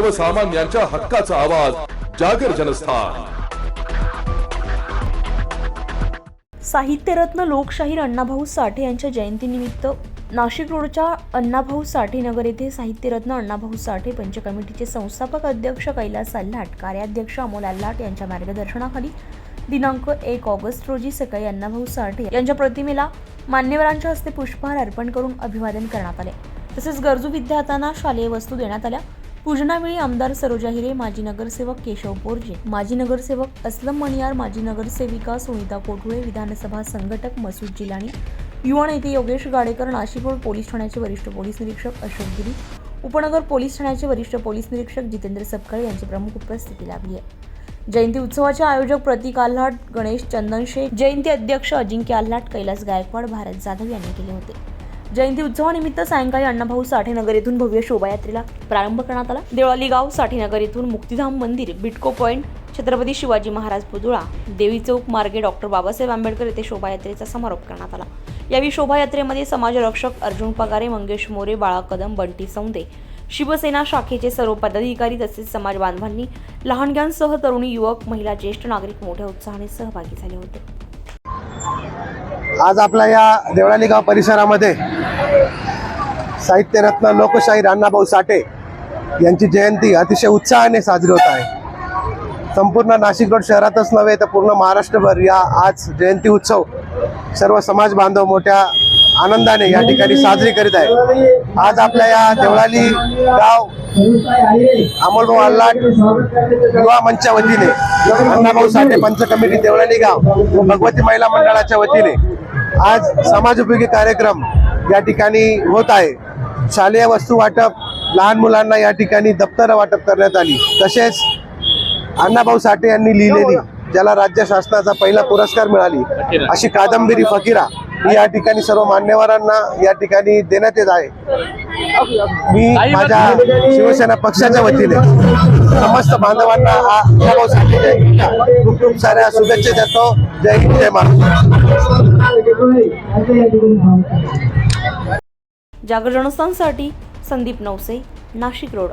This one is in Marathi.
सर्वसामान्यांच्या हक्काचा आवाज जागर जनस्थान. साहित्यरत्न लोकशाहीर अण्णाभाऊ साठे यांच्या जयंतीनिमित्त नाशिक रोडच्या अण्णाभाऊ साठे नगर येथे साहित्यरत्न अण्णाभाऊ साठे पंच कमिटीचे संस्थापक अध्यक्ष कैलास आल्हाट कार्याध्यक्ष अमोल आल्हाट यांच्या मार्गदर्शनाखाली दिनांक एक ऑगस्ट रोजी सकाळी अण्णाभाऊ साठे यांच्या प्रतिमेला मान्यवरांच्या हस्ते पुष्पहार अर्पण करून अभिवादन करण्यात आले. तसेच गरजू विद्यार्थ्यांना शालेय वस्तू देण्यात आल्या. पूजनावेळी आमदार सरोजा हिरे माजी नगरसेवक केशव बोर्जे माजी नगरसेवक असलम मणियार माजी नगरसेविका सुनीता कोठुळे विधानसभा संघटक मसूद जिलानी युवा नेते योगेश गाडेकर नाशिकवर पोलीस ठाण्याचे वरिष्ठ पोलीस निरीक्षक अशोक गिरी उपनगर पोलीस ठाण्याचे वरिष्ठ पोलीस निरीक्षक जितेंद्र सपकाळे यांची प्रमुख उपस्थिती लाभली आहे. जयंती उत्सवाचे आयोजक प्रतीक आल्हाट गणेश चंदन शेख जयंती अध्यक्ष अजिंक्य आल्हाट कैलास गायकवाड भारत जाधव यांनी केले होते. जयंती उत्सवानिमित्त सायंकाळी अण्णाभाऊ साठे नगर येथून भव्य शोभायात्रेला प्रारंभ करण्यात आला. देवळाली गाव साठे नगर येथून मुक्तिधाम मंदिर बिटको पॉईंट छत्रपती शिवाजी महाराज पुतुळा देवी चौक मार्गे डॉक्टर बाबासाहेब आंबेडकर येथे शोभायात्रेचा समारोप करण्यात आला. यावेळी शोभायात्रेमध्ये समाजरक्षक अर्जुन पगारे मंगेश मोरे बाळा कदम बंटी सौंदे शिवसेना शाखेचे सर्व पदाधिकारी तसेच समाज बांधवांनी लहानग्यांसह तरुणी युवक महिला ज्येष्ठ नागरिक मोठ्या उत्साहाने सहभागी झाले होते. आज आपल्या या देवळाली गाव परिसरामध्ये साहित्यरत्न लोकशाहीर अण्णाभाऊ साठे यांची जयंती अतिशय उत्साहाने साजरी होत आहे. संपूर्ण नाशिक रोड शहरातच नव्हे तर पूर्ण महाराष्ट्रभर या आज जयंती उत्सव सर्व समाज बांधव मोठ्या आनंदाने या ठिकाणी साजरी करीत आहे. आज आपल्या या देवळाली गाव अमोलभाऊ अल्लाट युवा मंचच्या वतीने अण्णाभाऊ साठे पंच कमिटी देवळाली गाव भगवती महिला मंडळाच्या वतीने आज समाजोपयोगी कार्यक्रम या ठिकाणी होत आहे. शालेय वस्तू वाटप लहान मुलांना या ठिकाणी दप्तर वाटप करण्यात आली. तसेच अण्णाभाऊ साठे यांनी लिहिलेली ज्याला राज्य शासनाचा पहिला पुरस्कार मिळाली अशी कादंबरी फकीरा या ठिकाणी सर्व मान्यवरांना या ठिकाणी देण्यात येत आहे. मी माझ्या शिवसेना पक्षाच्या वतीने समस्त बांधवांना हा खूप खूप साऱ्या शुभेच्छा देतो. जय हिंद जय महाराष्ट्र. जागर जनस्थानसाठी संदीप नवसे नाशिक रोड.